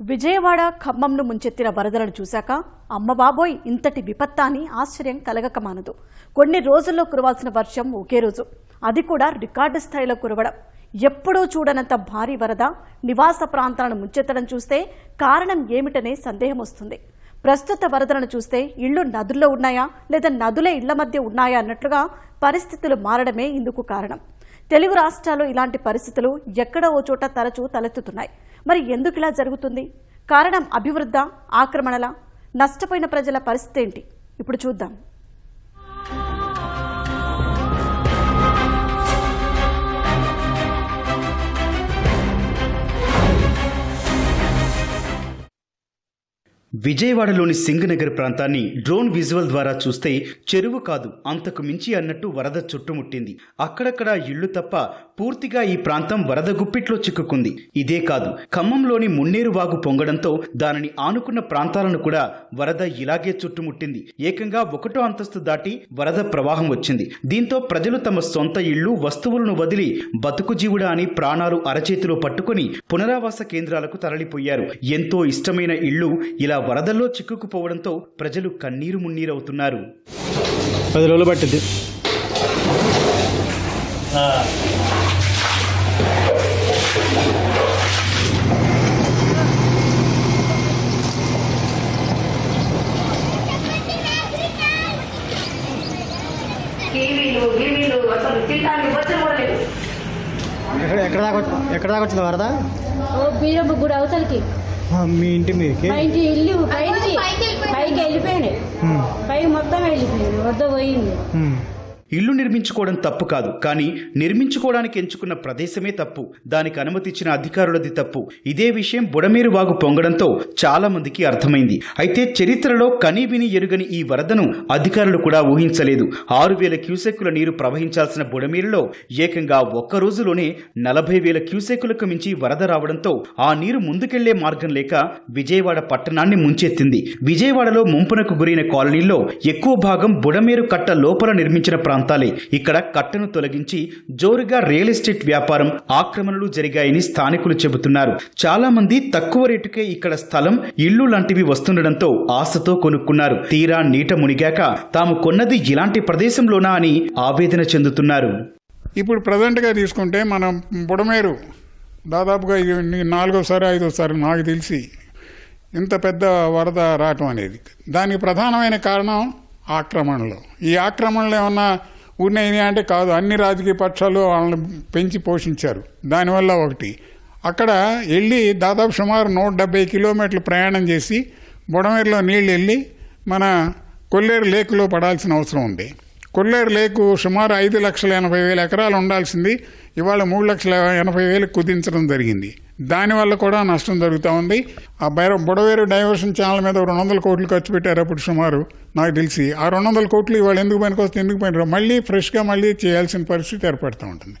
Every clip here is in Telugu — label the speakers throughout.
Speaker 1: విజయవాడ ఖమ్మంను ముంచెత్తిన వరదలను చూశాక అమ్మ బాబోయ్ ఇంతటి విపత్తాని ఆశ్చర్యం కలగక మానదు కొన్ని రోజుల్లో కురవాల్సిన వర్షం ఒకే రోజు. అది కూడా రికార్డు స్థాయిలో కురవడం. ఎప్పుడూ చూడనంత భారీ వరద నివాస ప్రాంతాలను ముంచెత్తడం చూస్తే కారణం ఏమిటనే సందేహం వస్తుంది. ప్రస్తుత వరదలను చూస్తే ఇళ్ళు నదుల్లో ఉన్నాయా లేదా నదులే ఇళ్ళ మధ్య ఉన్నాయా అన్నట్లుగా పరిస్థితులు మారడమే ఇందుకు కారణం. తెలుగు రాష్ట్రాల్లో ఇలాంటి పరిస్థితులు ఎక్కడో ఓ చోట తరచూ తలెత్తుతున్నాయి. మరి ఎందుకు ఇలా జరుగుతుంది? కారణం అభివృద్ధ ఆక్రమణల నష్టపోయిన ప్రజల పరిస్థితి ఏంటి? ఇప్పుడు చూద్దాం.
Speaker 2: విజయవాడలోని సింగనగర్ ప్రాంతాన్ని డ్రోన్ విజువల్ ద్వారా చూస్తే చెరువు కాదు అంతకు మించి అన్నట్టు వరద చుట్టుముట్టింది. అక్కడక్కడ ఇళ్ళు తప్ప పూర్తిగా ఈ ప్రాంతం వరద గుప్పిట్లో చిక్కుకుంది. ఇదే కాదు ఖమ్మంలోని మున్నేరు వాగు పొంగడంతో దానిని ఆనుకున్న ప్రాంతాలను కూడా వరద ఇలాగే చుట్టుముట్టింది. ఏకంగా ఒకటో అంతస్తు దాటి వరద ప్రవాహం వచ్చింది. దీంతో ప్రజలు తమ సొంత ఇళ్ళు వస్తువులను వదిలి బతుకు జీవుడా అని ప్రాణాలు అరచేతిలో పట్టుకొని పునరావాస కేంద్రాలకు తరలిపోయారు. ఎంతో ఇష్టమైన ఇళ్ళు ఇలా వరదల్లో చిక్కుకుపోవడంతో ప్రజలు కన్నీరు మున్నీరవుతున్నారు.
Speaker 3: పది రోజులు పట్టింది
Speaker 4: టీవీలు గీవీలు అసలు తినడానికి లేదు
Speaker 3: ఎక్కడ ఎక్కడ దాకా వచ్చి- ఎక్కడ దాకా వచ్చింది వరద?
Speaker 5: ఓ బీరమ్మ గుడి అవతలకి.
Speaker 3: మీ ఇంటి మీదకి?
Speaker 5: మా ఇంటి ఇల్లు పైకి పైకి వెళ్ళిపోయింది
Speaker 3: ఉమ్,
Speaker 5: పైకి మొత్తం వెళ్ళిపోయింది. వద్ద పోయింది.
Speaker 2: ఇల్లు నిర్మించుకోవడం తప్పు కాదు కానీ నిర్మించుకోవడానికి ఎంచుకున్న ప్రదేశమే తప్పు. దానికి అనుమతి ఇచ్చిన అధికారులది తప్పు. ఇదే విషయం బుడమేరు వాగు పొంగడంతో చాలా మందికి అర్థమైంది. అయితే చరిత్రలో కనీవిని ఎరుగని ఈ వరదను అధికారులు కూడా ఊహించలేదు. ఆరు వేల క్యూసెక్కుల నీరు ప్రవహించాల్సిన బుడమేరులో ఏకంగా ఒక్క రోజులోనే నలభై వేల క్యూసెక్కులకు మించి వరద రావడంతో ఆ నీరు ముందుకెళ్ళే మార్గం లేక విజయవాడ పట్టణాన్ని ముంచెత్తింది. విజయవాడలో ముంపునకు గురైన కాలనీల్లో ఎక్కువ భాగం బుడమేరు కట్ట లోపల నిర్మించిన ప్రాంతం. ప్రాంతాలే. ఇక్కడ కట్టను తొలగించి జోరుగా రియల్ ఎస్టేట్ వ్యాపారం ఆక్రమణలు జరిగాయని స్థానికులు చెబుతున్నారు. చాలా మంది తక్కువ రేటుకే ఇక్కడ స్థలం ఇల్లు లాంటివి వస్తుండడంతో ఆశతో కొనుక్కున్నారు. తీరా నీట మునిగాక తాము కొన్నది ఇలాంటి ప్రదేశంలోనా అని ఆవేదన చెందుతున్నారు.
Speaker 6: ఇప్పుడు ప్రజెంట్గా తీసుకుంటే మనం బుడమేరు దాదాపుగా ఇది నాలుగోసారి ఐదోసారి నాకు తెలిసి ఇంత పెద్ద వరద రావటం అనేది. దానికి ప్రధానమైన కారణం ఆక్రమణలు. ఈ ఆక్రమణలు ఏమన్నా ఉన్నాయి అంటే కాదు అన్ని రాజకీయ పక్షాలు వాళ్ళని పెంచి పోషించారు. దానివల్ల ఒకటి. అక్కడ వెళ్ళి దాదాపు సుమారు నూట డెబ్బై కిలోమీటర్లు ప్రయాణం చేసి బుడమేరులో నీళ్ళు వెళ్ళి మన కొల్లేరు లేకులో పడాల్సిన అవసరం ఉంది. కొల్లేరు లేకు సుమారు ఐదు లక్షల ఎనభై వేల ఎకరాలు ఉండాల్సింది. ఇవాళ మూడు లక్షల ఎనభై వేలు కుదించడం జరిగింది. దానివల్ల కూడా నష్టం జరుగుతూ ఉంది. ఆ బైర బుడవేరు డైవర్షన్ ఛానల్ మీద రెండు వందల కోట్లు ఖర్చు పెట్టారు అప్పుడు సుమారు నాకు తెలిసి. ఆ రెండు వందల కోట్లు ఇవాళ ఎందుకు పనికొస్తే ఎందుకు పనిరా మళ్ళీ ఫ్రెష్గా మళ్ళీ చేయాల్సిన పరిస్థితి ఏర్పడుతూ ఉంటుంది.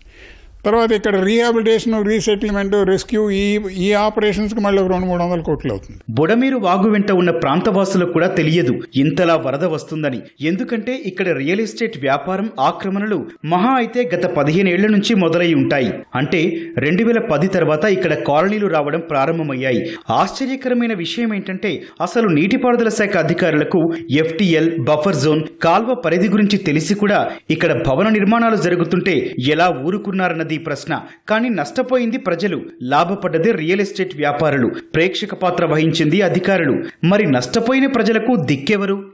Speaker 6: తర్వాత ఇక్కడ రీహాబిలిటేషన్ రీసెటిల్మెంట్ రెస్క్యూ ఈ ఈ ఆపరేషన్స్కి మళ్ళీ రెండు మూడు వందల కోట్లు అవుతుంది.
Speaker 2: బుడమీరు వాగు వెంట ఉన్న ప్రాంతవాసులకు కూడా తెలియదు. ఇంతలా వరద వస్తుందని. ఎందుకంటే ఇక్కడ రియల్ ఎస్టేట్ వ్యాపారం ఆక్రమణలు మహా అయితే గత పదిహేనేళ్ళ నుంచి మొదలై ఉంటాయి. అంటే రెండు వేల పది తర్వాత ఇక్కడ కాలనీలు రావడం ప్రారంభమయ్యాయి. ఆశ్చర్యకరమైన విషయం ఏంటంటే అసలు నీటిపారుదల శాఖ అధికారులకు ఎఫ్టీఎల్ బఫర్ జోన్ కాల్వ పరిధి గురించి తెలిసి కూడా ఇక్కడ భవన నిర్మాణాలు జరుగుతుంటే ఎలా ఊరుకున్నారన్నది ప్రశ్న. కానీ నష్టపోయింది ప్రజలు. లాభపడ్డది రియల్ ఎస్టేట్ వ్యాపారులు. ప్రేక్షక పాత్ర వహించింది అధికారులు. మరి నష్టపోయిన ప్రజలకు దిక్కెవరు?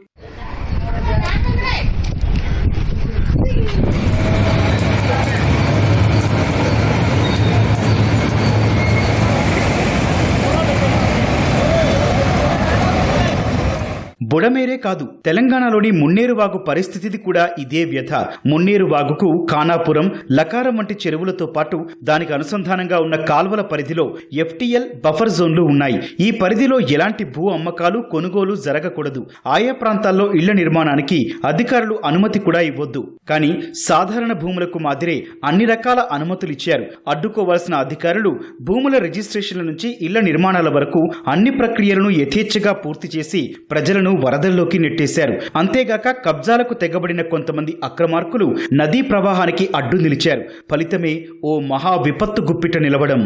Speaker 2: బుడమేరే కాదు తెలంగాణలోని మున్నేరువాగు పరిస్థితిది కూడా ఇదే వ్యథ. మున్నేరు వాగుకు ఖానాపురం లకారం వంటి చెరువులతో పాటు దానికి అనుసంధానంగా ఉన్న కాల్వల పరిధిలో ఎఫ్టీఎల్ బఫర్ జోన్లు ఉన్నాయి. ఈ పరిధిలో ఎలాంటి భూ అమ్మకాలు కొనుగోలు జరగకూడదు. ఆయా ప్రాంతాల్లో ఇళ్ళ నిర్మాణానికి అధికారులు అనుమతి కూడా ఇవ్వద్దు. కానీ సాధారణ భూములకు మాదిరే అన్ని రకాల అనుమతులు ఇచ్చారు. అడ్డుకోవాల్సిన అధికారులు భూముల రిజిస్ట్రేషన్ల నుంచి ఇళ్ళ నిర్మాణాల వరకు అన్ని ప్రక్రియలను యథేచ్ఛగా పూర్తి చేసి ప్రజలను వరదల్లోకి నెట్టేశారు. అంతేగాక కబ్జాలకు తెగబడిన కొంతమంది అక్రమార్కులు నదీ ప్రవాహానికి అడ్డు నిలిచారు. ఫలితమే ఓ మహా విపత్తు గుప్పిట నిలవడం.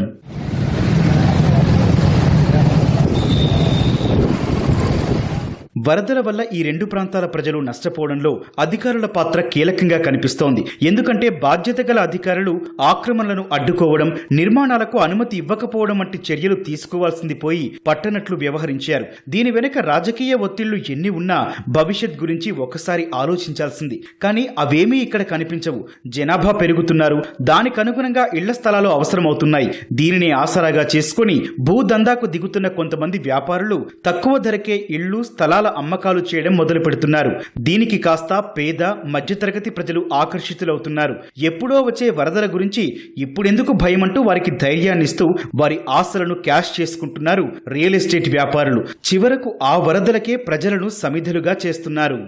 Speaker 2: వరదల వల్ల ఈ రెండు ప్రాంతాల ప్రజలు నష్టపోవడంలో అధికారుల పాత్ర కీలకంగా కనిపిస్తోంది. ఎందుకంటే బాధ్యత గల అధికారులు ఆక్రమణలను అడ్డుకోవడం నిర్మాణాలకు అనుమతి ఇవ్వకపోవడం వంటి చర్యలు తీసుకోవాల్సింది పోయి పట్టనట్లు వ్యవహరించారు. దీని వెనుక రాజకీయ ఒత్తిళ్ళు ఎన్ని ఉన్నా భవిష్యత్ గురించి ఒకసారి ఆలోచించాల్సింది. కానీ అవేమీ ఇక్కడ కనిపించవు. జనాభా పెరుగుతున్నారు. దానికి అనుగుణంగా ఇళ్ళ స్థలాలు అవసరమవుతున్నాయి. దీనిని ఆసరాగా చేసుకుని భూదందాకు దిగుతున్న కొంతమంది వ్యాపారులు తక్కువ ధరకే ఇళ్ళు స్థలాల అమ్మకాలు చేయడం మొదలు పెడుతున్నారు. దీనికి కాస్త పేద మధ్యతరగతి ప్రజలు ఆకర్షితులవుతున్నారు. ఎప్పుడో వచ్చే వరదల గురించి ఇప్పుడెందుకు భయమంటూ వారికి ధైర్యాన్నిస్తూ వారి ఆశలను క్యాష్ చేసుకుంటున్నారు రియల్ ఎస్టేట్ వ్యాపారులు. చివరకు ఆ వరదలకే ప్రజలను సమిధలుగా చేస్తున్నారు.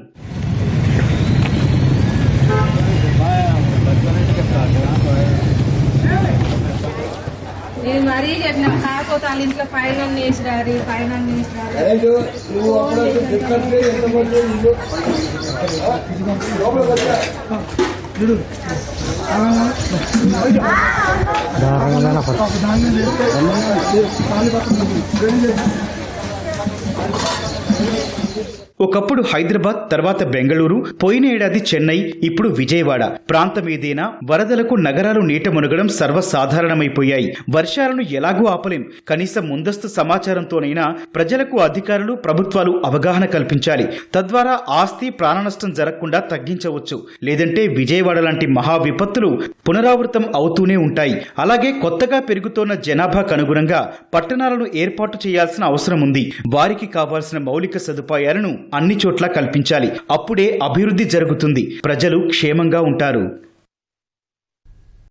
Speaker 7: నేను మరీ చెప్పిన కాకపోతే వాళ్ళ ఇంట్లో పైన వేసిరారు పైన
Speaker 3: దారుణంగా
Speaker 2: ఒకప్పుడు హైదరాబాద్ తర్వాత బెంగళూరు పోయిన ఏడాది చెన్నై ఇప్పుడు విజయవాడ. ప్రాంతం ఏదైనా వరదలకు నగరాలు నీట మునగడం సర్వసాధారణమైపోయాయి. వర్షాలను ఎలాగూ ఆపలేం. కనీసం ముందస్తు సమాచారంతోనైనా ప్రజలకు అధికారులు ప్రభుత్వాలు అవగాహన కల్పించాలి. తద్వారా ఆస్తి ప్రాణనష్టం జరగకుండా తగ్గించవచ్చు. లేదంటే విజయవాడ లాంటి మహా విపత్తులు పునరావృతం అవుతూనే ఉంటాయి. అలాగే కొత్తగా పెరుగుతోన్న జనాభాకు అనుగుణంగా పట్టణాలను ఏర్పాటు చేయాల్సిన అవసరం ఉంది. వారికి కావాల్సిన మౌలిక సదుపాయాలను అన్ని చోట్ల కల్పించాలి. అప్పుడే అభివృద్ధి జరుగుతుంది. ప్రజలు క్షేమంగా ఉంటారు.